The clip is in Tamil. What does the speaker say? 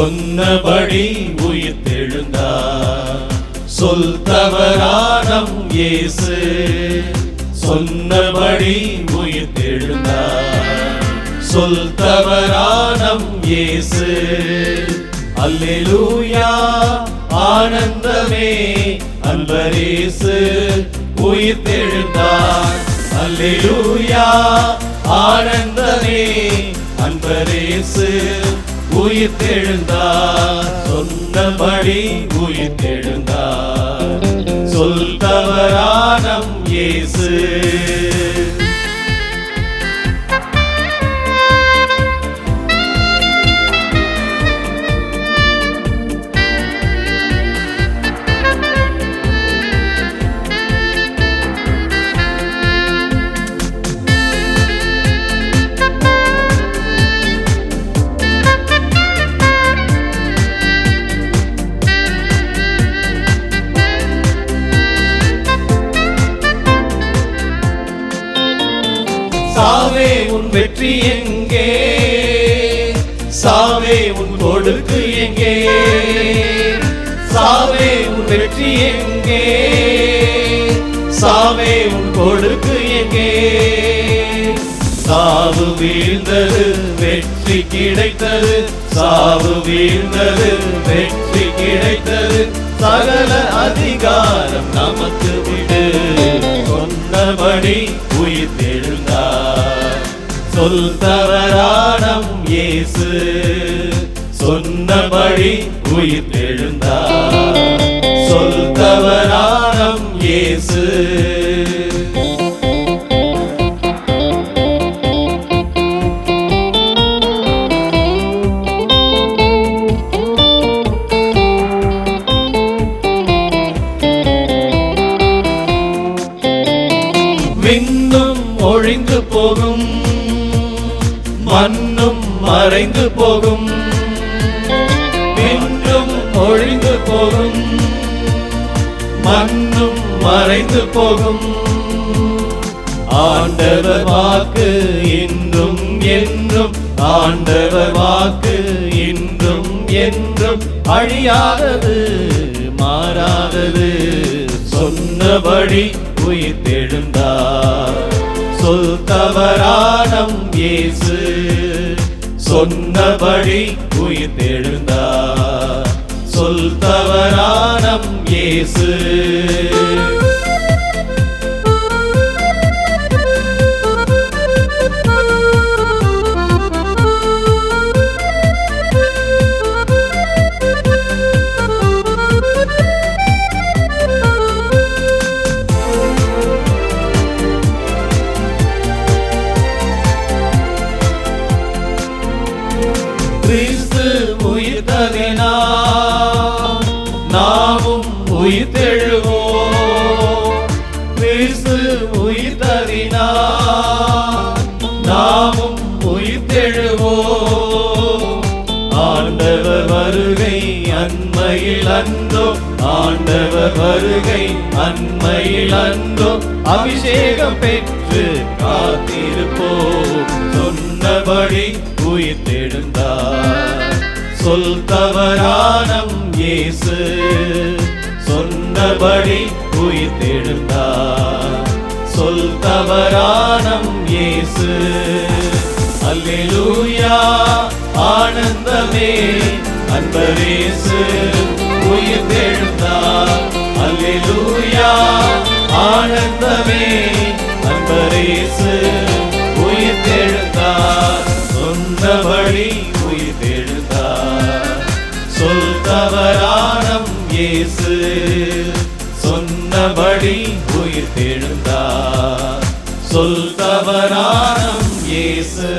சொன்னபடி உயிர் தெழுந்தார் சொல் தவறானம் இயேசு. சொன்னபடி உயிர் தெழுந்தார் சொல் தவறானம் இயேசு. அல்லேலூயா ஆனந்தமே அன்பரேசு உயிர் தெழுந்தார் அல்லேலூயா ஆனந்தமே அன்பரேசு உயிர் தெழுந்தார் சொன்னபடி உயிர் தெழுந்தார் சொல் தவறானம் இயேசு. சாவே உன் வெற்றி எங்கே? சாவே உன் கொடுக்கு எங்கே? சாவே உன் வெற்றி எங்கே? சாவே உன் கொடுக்கு எங்கே? சாவு வீழ்ந்தது வெற்றி கிடைத்தது. சாவு வீழ்ந்தது வெற்றி கிடைத்தது. சகல அதிகாரம் நமக்கு விடு சொன்னபடி சொல் தவறானம் இயேசு. சொன்னபடி உயிர் எழுந்தார் சொல் தவறானம் இயேசு. மறைந்து போகும். விண்ணும் ஒழிந்து போகும். மண்ணும் மறைந்து போகும். ஆண்டவர் வாக்கு இன்றும் என்றும் ஆண்டவர் வாக்கு இன்றும் என்றும் அழியாதது மாறாதது. சொன்னபடி உயிர் தெழுந்தார் சொல் தவறானம் இயேசு. சொன்னபடி உயிர் தெழுந்தார் சொல் தவறானம் இயேசு. உயிர்த்தெழுவோம். கிறிஸ்து உயிர்த்ததினா நாமும் உயிர்த்தெழுவோம் ஆண்டவர் வருகை அண்மையில் அன்றோ ஆண்டவர் வருகை அண்மையில் அன்றோ அபிஷேகம் பெற்று காத்திருப்போம். சொன்னபடி உயிர்த்தெழுந்தார். சொல் தவறானம் இயேசு. சொன்னபடி உயிர்த்தெழுந்தார். சொல் தவறானம் இயேசு. அல்லேலூயா ஆனந்தமே. அன்பரேசு உயிர்த்தெழுந்தார். அல்லேலூயா ஆனந்தமே. சொல்லி உயிர் தெழுந்தார் சொல் தவறானம் இயேசு.